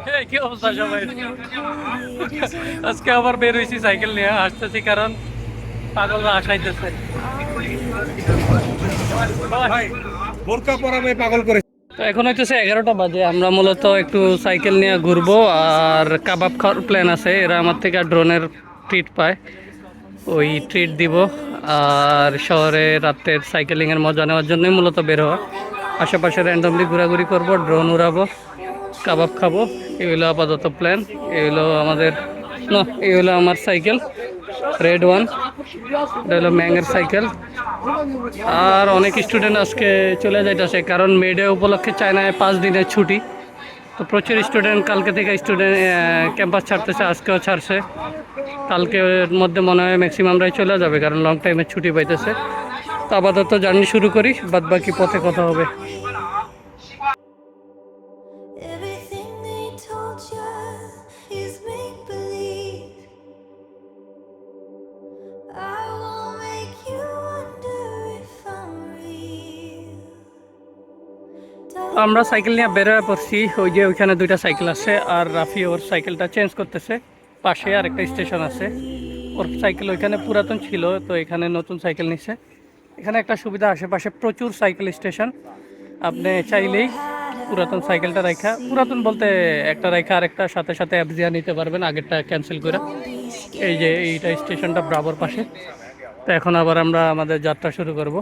কি অবস্থা সবাই? আজকে আবার বের হয়েছি সাইকেল নিয়ে আসতেছি কারণ পাগলরা আসাইতেছে বোরকা পরামে পাগল করে তো এখন হইতেছে এগারোটা বাজে আমরা মূলত একটু সাইকেল নিয়ে ঘুরবো আর কাবাব খাওয়ার প্ল্যান আছে এরা আমার থেকে ড্রোনের ট্রিট পায়। ওই ট্রিট দিব আর শহরে রাতের সাইকেলিংয়ের মজা নেওয়ার জন্যই মূলত বের হওয়া। আশেপাশে র্যান্ডমলি ঘোরাঘুরি করব ড্রোন উড়াবো। কাবাব খাব। এই হলো আপাতত প্ল্যান এই হলো আমাদের না, এই হলো আমার সাইকেল রেড ওয়ান এটা হলো ম্যাঙ্গের সাইকেল আর অনেক স্টুডেন্ট আজকে চলে যাইতেছে, কারণ মেডে উপলক্ষে চায়নায় পাঁচ দিনের ছুটি। তো প্রচুর স্টুডেন্ট কালকে থেকে স্টুডেন্ট ক্যাম্পাস ছাড়তেছে, আজকেও ছাড়ছে। কালকের মধ্যে মনে হয় ম্যাক্সিমামরাই চলে যাবে, কারণ লং টাইমের ছুটি পাইতেছে। তো আপাতত জার্নি শুরু করি বাদ বাকি পথে কথা হবে। আমরা সাইকেল নিয়ে বেরোয় পড়ছি, ওই যে ওইখানে দুইটা সাইকেল আছে, আর রাফি ওর সাইকেলটা চেঞ্জ করতেছে। পাশে আর একটা স্টেশন আছে। ওর সাইকেল ওইখানে পুরাতন ছিল, তো এখানে নতুন সাইকেল নিছে। এখানে একটা সুবিধা, আশেপাশে প্রচুর সাইকেল স্টেশন আপনি চাইলেই পুরাতন সাইকেলটা রাখা পুরাতন বলতে একটা রাখা আর একটা সাথে সাথে অ্যাপ দিয়া নিতে পারবেন, আগেরটা ক্যান্সেল করে। এই যে এইটা স্টেশনটা ব্রাবর পাশে। তো এখন আবার আমরা আমাদের যাত্রা শুরু করব।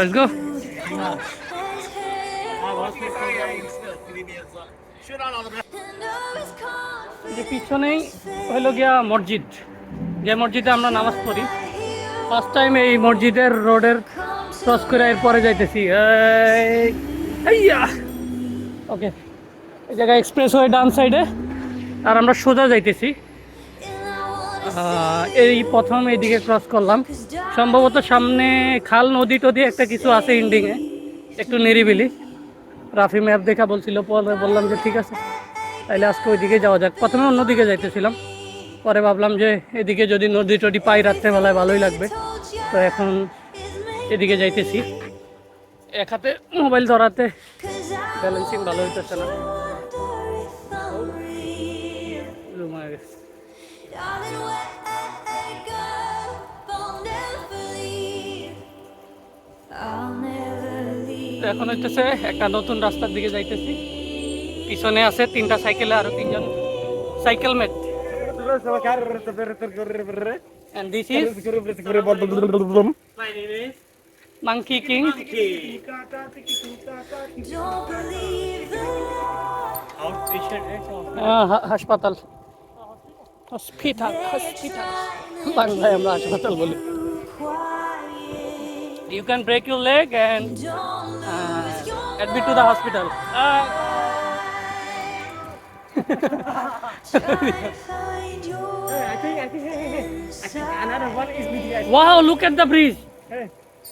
And always যে পিছনেই হইল গিয়া মসজিদ। যে মসজিদে আমরা নামাজ পড়ি। ফার্স্ট টাইম এই মসজিদের রোডের ক্রস করে এরপরে যাইতেছি। ওকে এই জায়গায় এক্সপ্রেস ওয়ে ডান সাইডে আর আমরা সোজা যাইতেছি। এই প্রথম এইদিকে ক্রস করলাম। সম্ভবত সামনে খাল নদী টদি একটা কিছু আছে ইন্ডিংয়ে একটু নিরিবিলি। রাফি ম্যাপ দেখা বলছিল, পরে বললাম যে ঠিক আছে, তাইলে আজকে ওইদিকে যাওয়া যাক। প্রথমে অন্যদিকে যাইতেছিলাম, পরে ভাবলাম যে এদিকে যদি নদী টদি পাই রাত্রেবেলায় ভালোই লাগবে। তো এখন এদিকে যাইতেছি। এক হাতে মোবাইল ধরাতে ব্যালেন্সিং ভালো হইতেছে না। এখন হইতেছে একটা নতুন রাস্তার দিকে যাইতেছি। পিছনে আছে তিনটা সাইকেলে, আরও তিনজন। Cycle mate. And is king. হাসপাতাল। Hospital hospital. বাংলায় আমরা হাসপাতাল বলি. You can break your leg to Admit to the hospital. wow, look at the bridge.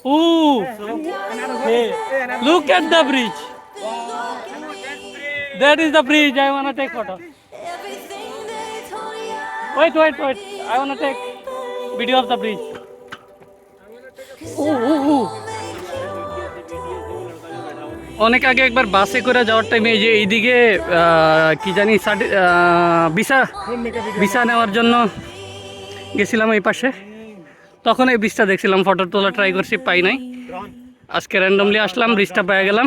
Ooh. Hey. Look at the bridge. That is the bridge. I want to take photo. Wait, wait, wait. I want to take video of the bridge. অনেক আগে একবার বাসে করে যাওয়ার টাইমে যে এইদিকে কি জানি ভিসা ভিসা নেওয়ার জন্য গেছিলাম এই পাশে। তখন এই ব্রিজটা দেখছিলাম ফটো তোলা ট্রাই করছি, পাই নাই। আজকে র্যান্ডমলি আসলাম ব্রিজটা পেয়ে গেলাম।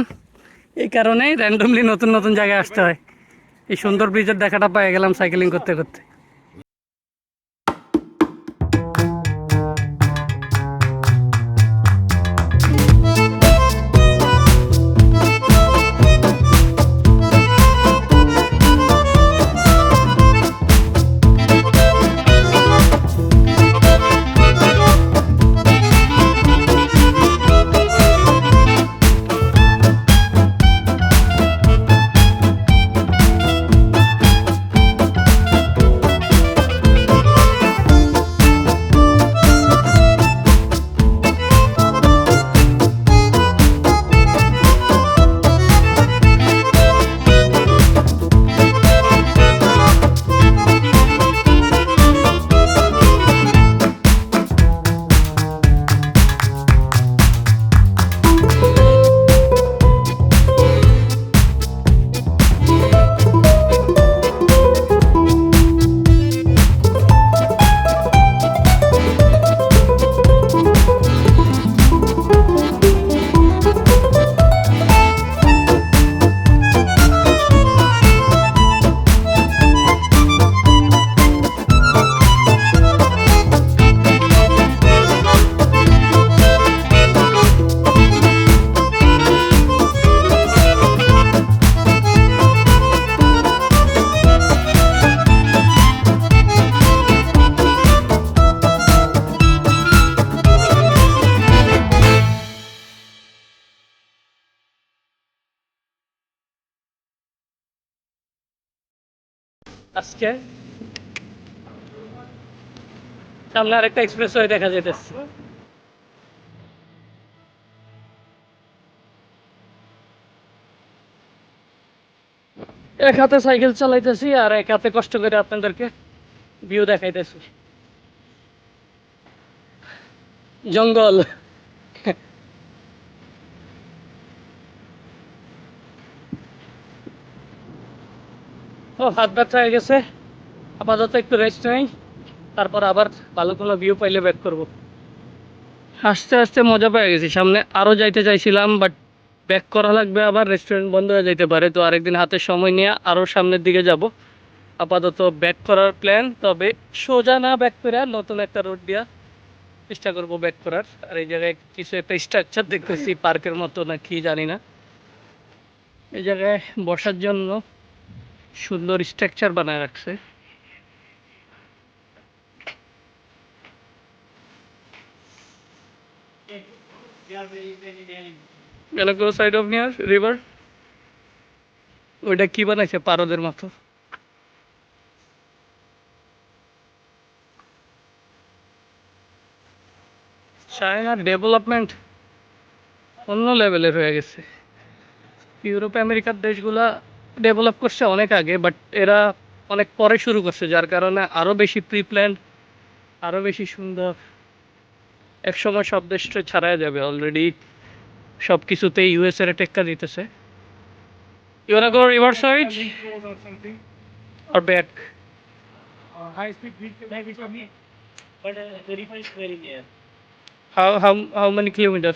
এই কারণেই র্যান্ডমলি নতুন নতুন জায়গায় আসতে হয়। এই সুন্দর ব্রিজের দেখাটা পেয়ে গেলাম সাইকেলিং করতে করতে। আজকে সামনে আরেকটা এক্সপ্রেস ওয়ে দেখা যেতেছে এক হাতে সাইকেল চালাইতেছি আর এক হাতে কষ্ট করে আপনাদেরকে ভিউ দেখাইতেছি। জঙ্গল। ও হাত ব্যথা হয়ে গেছে। আপাতত একটু রেস্ট নেই। তারপর আবার ভালো কোনো ভিউ পাইলে ব্যাক করব। আস্তে আস্তে মজা পেয়ে গেছি। সামনে আরও যাইতে চাইছিলাম বাট ব্যাক করা লাগবে আবার। রেস্টুরেন্ট বন্ধ হয়ে যাইতে পারে। তো আরেকদিন হাতে সময় নিয়ে আরও সামনের দিকে যাব। আপাতত ব্যাক করার প্ল্যান তবে সোজা না ব্যাক করে নতুন একটা রোড দিয়া চেষ্টা করব ব্যাক করার। আর এই জায়গায় কিছু একটা স্ট্রাকচার দেখতেছি পার্কের মতো না, কি জানি না। এই জায়গায় বসার জন্য সুন্দর স্ট্রাকচার বানায় রাখছে। near ওইটা কি বানাইছে পারদের মতো? চায়নার ডেভেলপমেন্ট অন্য লেভেলের হয়ে গেছে। ইউরোপ, আমেরিকার দেশগুলা ডেভেলপ করছে অনেক আগে বাট এরা অনেক পরে শুরু করছে যার কারণে আরও বেশি প্রি প্ল্যান আরও বেশি সুন্দর। একসময় সব দেশটা ছাড়া যাবে অলরেডি সব কিছুতেই ইউএস এর টেক্কা দিতেছে। ইউনা গোর ইভার সাইজ আর back hi how how how many kilometre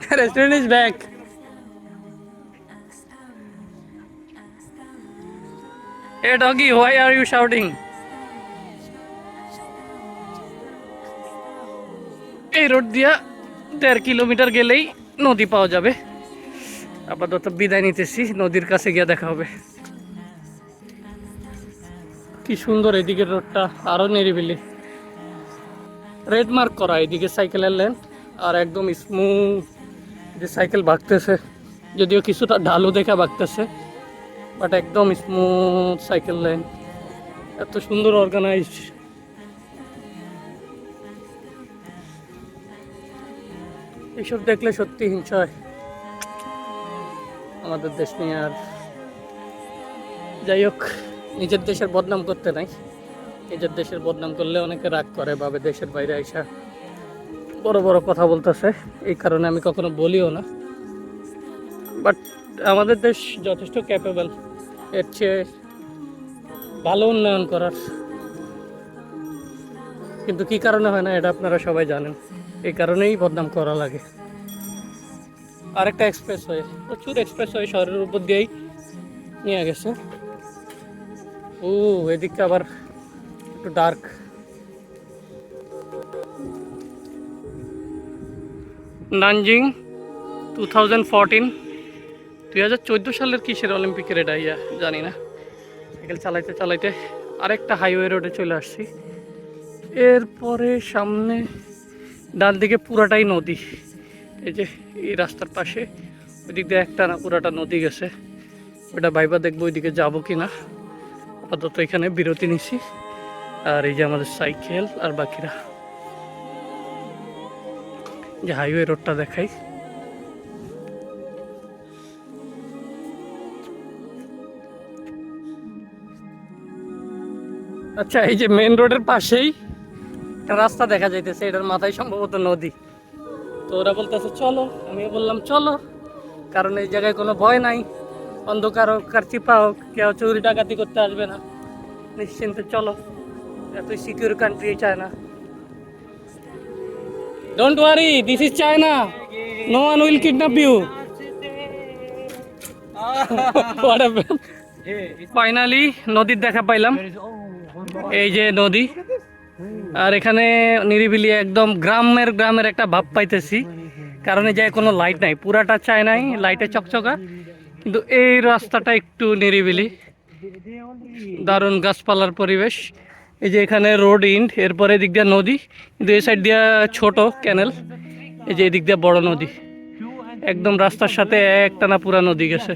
1.5. The river side. Restaurant is back Hey doggy, why are you shouting? এই রোড দিয়া দেড় কিলোমিটার গেলেই নদী পাওয়া যাবে আপাতত বিদায় নিতেছি নদীর কাছে গিয়ে দেখা হবে কি সুন্দর এদিকের রোডটা আরও নিরিবিলি রেড মার্ক করা এদিকে সাইকেলের লেন আর একদম স্মুথ যে সাইকেল ভাগতেছে যদিও কিছুটা ঢালু দেখা ভাগতেছে বাট একদম স্মুথ সাইকেল লাইন এত সুন্দর অর্গানাইজ এইসব দেখলে সত্যি হিংসা হয়। আমাদের দেশ নিয়ে আর যাই হোক, নিজের দেশের বদনাম করতে নাই। নিজের দেশের বদনাম করলে অনেকে রাগ করে, ভাবে দেশের বাইরে আইসা বড় বড় কথা বলতেছে। এই কারণে আমি কখনো বলিও না। বাট আমাদের দেশ যথেষ্ট ক্যাপেবল এর চেয়ে ভালো উন্নয়ন করার। কিন্তু কি কারণে হয় না, এটা আপনারা সবাই জানেন। এই কারণেই বদনাম করা লাগে। আরেকটা এক্সপ্রেস হয়ে, প্রচুর এক্সপ্রেস হয়ে শহরের উপর দিয়েই নিয়ে গেছে। ও, এদিকটা আবার একটু dark Nanjing two thousand fourteen দুই হাজার চোদ্দ সালের কিসের অলিম্পিকের এটা ইয়া, জানি না। সাইকেল চালাইতে চালাইতে আরেকটা হাইওয়ে রোডে চলে আসছি। এরপরে সামনে ডান দিকে পুরাটাই নদী। এই যে এই রাস্তার পাশে ওই দিক দিয়ে একটা না পুরাটা নদী গেছে। ওটা ভাইবা দেখব ওইদিকে যাব কি না আপাতত এখানে বিরতি নিছি। আর এই যে আমাদের সাইকেল আর বাকিরা। যে হাইওয়ে রোডটা দেখাই। আচ্ছা এই যে মেন রোডের পাশেই একটা রাস্তা দেখা যাইতেছে, এটার মাথায় সম্ভবত নদী। তো ওরা বলতেছে, চলো। আমিও বললাম, চলো। কারণ এই জায়গায় কোনো ভয় নাই। অন্ধকার হোক আর চিপা হোক, কেউ চুরি ডাকাতি করতে আসবে না। নিশ্চিন্তে চলো। এতই সিকিউর কান্ট্রি চায় না don't worry this is China no one will kidnap you finally নদীর দেখা পাইলাম। এই যে নদী। আর এখানে নিরিবিলি একদম গ্রামের গ্রামের একটা ভাব পাইতেছি। কারণ এই যে কোনো লাইট নাই। পুরাটা চায় নাই লাইটে চকচকা। কিন্তু এই রাস্তাটা একটু নিরিবিলি। দারুণ গাছপালার পরিবেশ। এই যে এখানে রোড ইন্ড এরপরে এদিক দিয়ে নদী কিন্তু এই সাইড দিয়ে ছোট ক্যানেল এই যে এদিক দিয়ে বড় নদী। একদম রাস্তার সাথে একটানা পুরা নদী গেছে।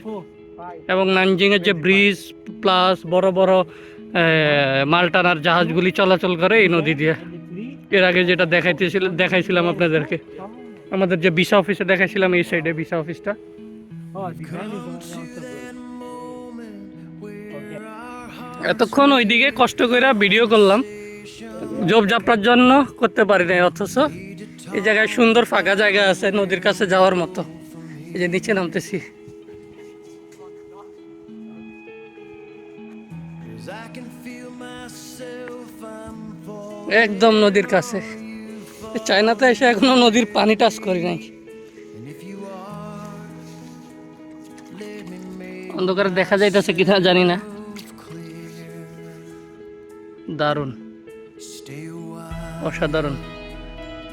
এবং নানজিংয়ের যে ব্রিজ প্লাস বড় বড় আহ, মাল টানার জাহাজগুলি চলাচল করে এই নদী দিয়ে। এর আগে যেটা দেখাইতেছিল দেখাইছিলাম আপনাদেরকে। আমাদের যে ভিসা অফিসে দেখাইছিলাম এই সাইডে ভিসা অফিসটা এতক্ষণ ওইদিকে কষ্ট করে ভিডিও করলাম। জব যাত্রার জন্য করতে পারি নাই, অথচ এই জায়গায় সুন্দর ফাঁকা জায়গা আছে, নদীর কাছে যাওয়ার মতো। এই যে নিচে নামতেছি। একদম নদীর কাছে। চায়নাতে এসে এখনও নদীর পানি টাচ করি নাই। অন্ধকারে দেখা যাইতেছে কিনা জানি না। দারুণ, অসাধারণ।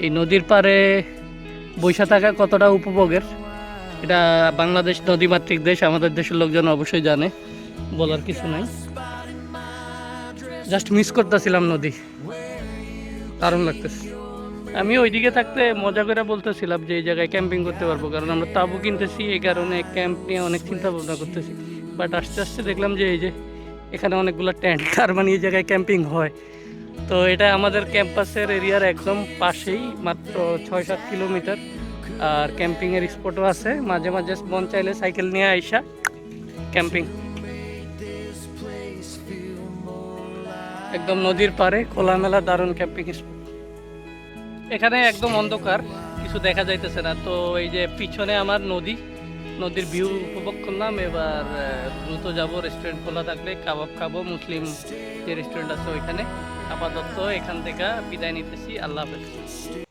এই নদীর পাড়ে বৈশা থাকা কতটা উপভোগের, এটা বাংলাদেশ নদীমাতৃক দেশ, আমাদের দেশের লোকজন অবশ্যই জানে, বলার কিছু নাই। জাস্ট মিস করতেছিলাম নদী। দারুণ লাগতেছে। আমি ওইদিকে থাকতে মজা করে বলতেছিলাম যে এই জায়গায় ক্যাম্পিং করতে পারব, কারণ আমরা তাবু কিনতেছি, এই কারণে ক্যাম্প নিয়ে অনেক চিন্তা ভাবনা করতেছি। বাট আস্তে আস্তে দেখলাম যে এই যে এখানে অনেকগুলো টেন্ট তার মানে এই জায়গায় ক্যাম্পিং হয়। তো এটা আমাদের ক্যাম্পাসের এরিয়ার একদম পাশেই, মাত্র ছয় সাত কিলোমিটার আর ক্যাম্পিংয়ের স্পটও আছে। মাঝে মাঝে মন চাইলে সাইকেল নিয়ে আইসা ক্যাম্পিং একদম নদীর পাড়ে খোলামেলা দারুণ ক্যাম্পিং স্পট এখানে একদম অন্ধকার, কিছু দেখা যাইতেছে না। তো এই যে পিছনে আমার নদী নদীর ভিউ উপভোগ করলাম। এবার দ্রুত যাব রেস্টুরেন্ট খোলা থাকলে, কাবাব খাব, মুসলিম যে রেস্টুরেন্ট আছে ওইখানে। আপাতত এখান থেকে বিদায় নিতেছি। আল্লাহ হাফেজ।